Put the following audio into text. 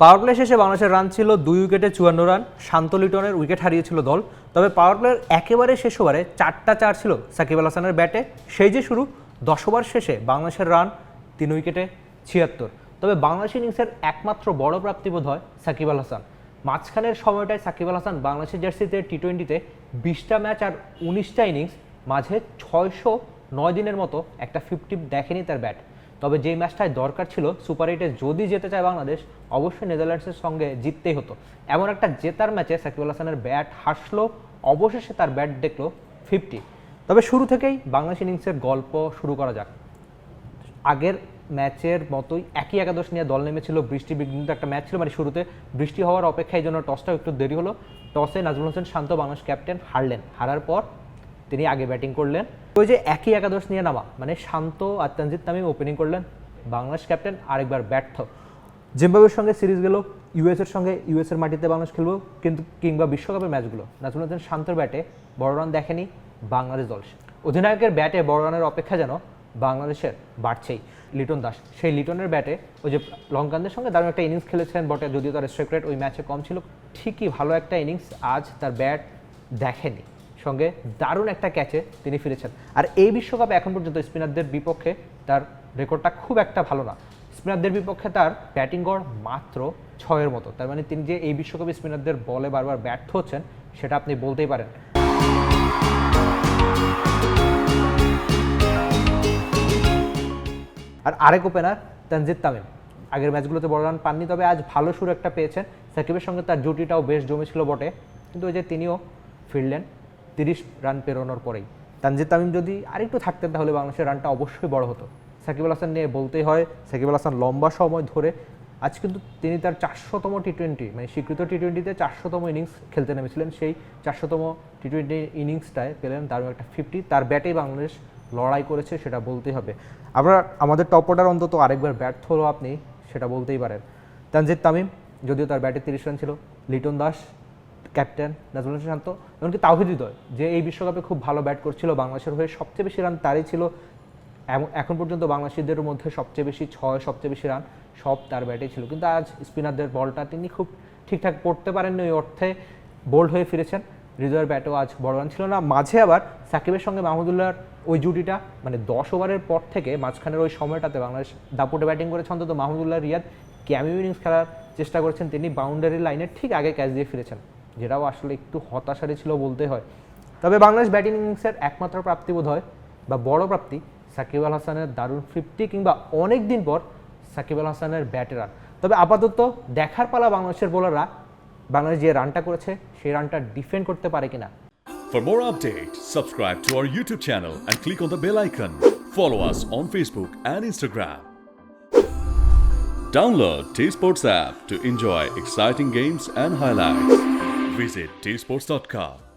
Power play শেষে বাংলাদেশের run ছিল দুই উইকেটে চুয়ান্ন রান। শান্ত লিটনের উইকেট হারিয়েছিল দল। তবে পাওয়ার প্লের একেবারে শেষ ওভারে চারটা চার ছিল সাকিব আল হাসানের ব্যাটে। সেই যে শুরু, দশ ওভার শেষে বাংলাদেশের রান তিন উইকেটে ছিয়াত্তর। তবে বাংলাদেশ ইনিংসের একমাত্র বড় প্রাপ্তি বোধ হয় সাকিব আল হাসান। মাঝখানের সময়টায় সাকিব আল হাসান বাংলাদেশের জার্সিতে টি টোয়েন্টিতে বিশটা ম্যাচ আর উনিশটা ইনিংস মাঝে ছয়শো নয় দিনের মতো একটা ফিফটি দেখেনি তার ব্যাট তবে যেই ম্যাচটায় দরকার ছিল, সুপার এইটে যদি যেতে চায় বাংলাদেশ, অবশ্যই নেদারল্যান্ডসের সঙ্গে জিততেই হতো। এমন একটা জেতার ম্যাচে সাকিব আল হাসানের ব্যাট হাসলো, অবশেষে তার ব্যাট দেখল ফিফটি। তবে শুরু থেকেই বাংলাদেশ ইনিংসের গল্প শুরু করা যাক। আগের ম্যাচের মতোই একই একাদশ নিয়ে দল নেমেছিল বৃষ্টি, বিঘ্নিত একটা ম্যাচ ছিল মানে শুরুতে বৃষ্টি হওয়ার অপেক্ষায় জন্য টসটাও একটু দেরি হলো। টসে নাজমুল হোসেন শান্ত, বাংলাদেশ ক্যাপ্টেন হারলেন। হারার পর তিনি আগে ব্যাটিং করলেন। ওই যে একই একাদশ নিয়ে নামা মানে শান্ত আর তানজিদ তামিম ওপেনিং করলেন, বাংলাদেশ ক্যাপ্টেন আরেকবার ব্যর্থ। জিম্বাবুয়ের সঙ্গে সিরিজ গেল ইউএস এর সঙ্গে ইউএস এর মাটিতে বাংলাদেশ খেলব, কিন্তু কিংবা বিশ্বকাপের ম্যাচগুলো। নাজমুল হোসেন শান্তর ব্যাটে বড় রান দেখেনি বাংলাদেশ দল অধিনায়কের ব্যাটে বড় রানের অপেক্ষা যেন বাংলাদেশের বাড়ছেই। লিটন দাস, সেই লিটনের ব্যাটে ওই যে লঙ্কানদের সঙ্গে দারুণ একটা ইনিংস খেলেছেন বটে, যদিও তার স্ট্রাইক রেট ওই ম্যাচে কম ছিল, ঠিকই ভালো একটা ইনিংস আজ তার ব্যাট দেখেনি। সঙ্গে দারুণ একটা ক্যাচে তিনি ফিরেছেন। আর এই বিশ্বকাপে এখন পর্যন্ত স্পিনারদের বিপক্ষে তার রেকর্ডটা খুব একটা ভালো না। স্পিনারদের বিপক্ষে তার ব্যাটিং গড় মাত্র ছয়ের মতো। তার মানে তিনি যে এই বিশ্বকাপে স্পিনারদের বলে বারবার ব্যর্থ হচ্ছেন, সেটা আপনি বলতেই পারেন। আর আরেক ওপেনার তানজিদ তামিম। আগের ম্যাচগুলোতে বড় রান পাননি, তবে আজ ভালো সুর একটা পেয়েছেন। সাকিবের সঙ্গে তার জুটিটাও বেশ জমেছিল বটে। কিন্তু ওই যে তিনিও ফিরলেন। তিরিশ রান পেরোনোর পরেই। তানজিদ তামিম যদি আরেকটু থাকতেন তাহলে বাংলাদেশের রানটা অবশ্যই বড় হতো। সাকিব আল হাসান নিয়ে বলতেই হয় সাকিব আল হাসান লম্বা সময় ধরে, আজ কিন্তু তিনি তার চারশোতম টি টোয়েন্টি মানে স্বীকৃত টি টোয়েন্টিতে চারশোতম ইনিংস খেলতে নেমেছিলেন। সেই চারশোতম টি টোয়েন্টি ইনিংসটায় পেলেন দারুণ একটা ফিফটি তার ব্যাটেই বাংলাদেশ লড়াই করেছে, সেটা বলতেই হবে। আমরা, আমাদের টপ অর্ডার অন্তত আরেকবার ব্যর্থ হলো আপনি, সেটা বলতেই পারেন। তানজিদ তামিম, যদিও তার ব্যাটে তিরিশ রান ছিল, লিটন দাস ক্যাপ্টেন নাজমুল হোসেন শান্ত, এমনকি তাওহিদ হৃদয় যে এই বিশ্বকাপে খুব ভালো ব্যাট করছিল বাংলাদেশের হয়ে, সবচেয়ে বেশি রান তারই ছিল এখন পর্যন্ত বাংলাদেশিদের মধ্যে সবচেয়ে বেশি ছয়, সবচেয়ে বেশি রান সব তার ব্যাটেই ছিল। কিন্তু আজ স্পিনারদের বলটা তিনি খুব ঠিকঠাক পড়তে পারেননি ওই অর্থে বোল্ড হয়ে ফিরেছেন। হৃদয়ের ব্যাটও আজ বড় রান ছিল না। মাঝে আবার সাকিবের সঙ্গে মাহমুদুল্লাহর ওই জুটিটা মানে দশ ওভারের পর থেকে মাঝখানের ওই সময়টাতে বাংলাদেশ দাপুটে ব্যাটিং করেছে অন্তত মাহমুদুল্লাহ, রিয়াদ, ক্যামিও ইনিংস খেলার চেষ্টা করেছেন তিনি বাউন্ডারি লাইনের ঠিক আগে ক্যাচ দিয়ে ফিরেছেন। যেটাও আসলে একটু হতাশারই ছিল বলতে হয় তবে বাংলাদেশ ব্যাটিং ইনিংসের একমাত্র প্রাপ্তি বোধ হয় বা বড় প্রাপ্তি সাকিব আল হাসানের দারুণ ফিফটি কিংবা অনেক দিন পর সাকিব আল হাসানের ব্যাটে রান তবে আপাতত দেখার পালা বাংলাদেশের বোলাররা বাংলাদেশ যে রানটা করেছে সেই রানটা ডিফেন্ড করতে পারে কিনা For more updates, subscribe to our YouTube channel and click on the bell icon. Follow us on Facebook and Instagram. Download T Sports app to enjoy exciting games and highlights. Visit tsports.com.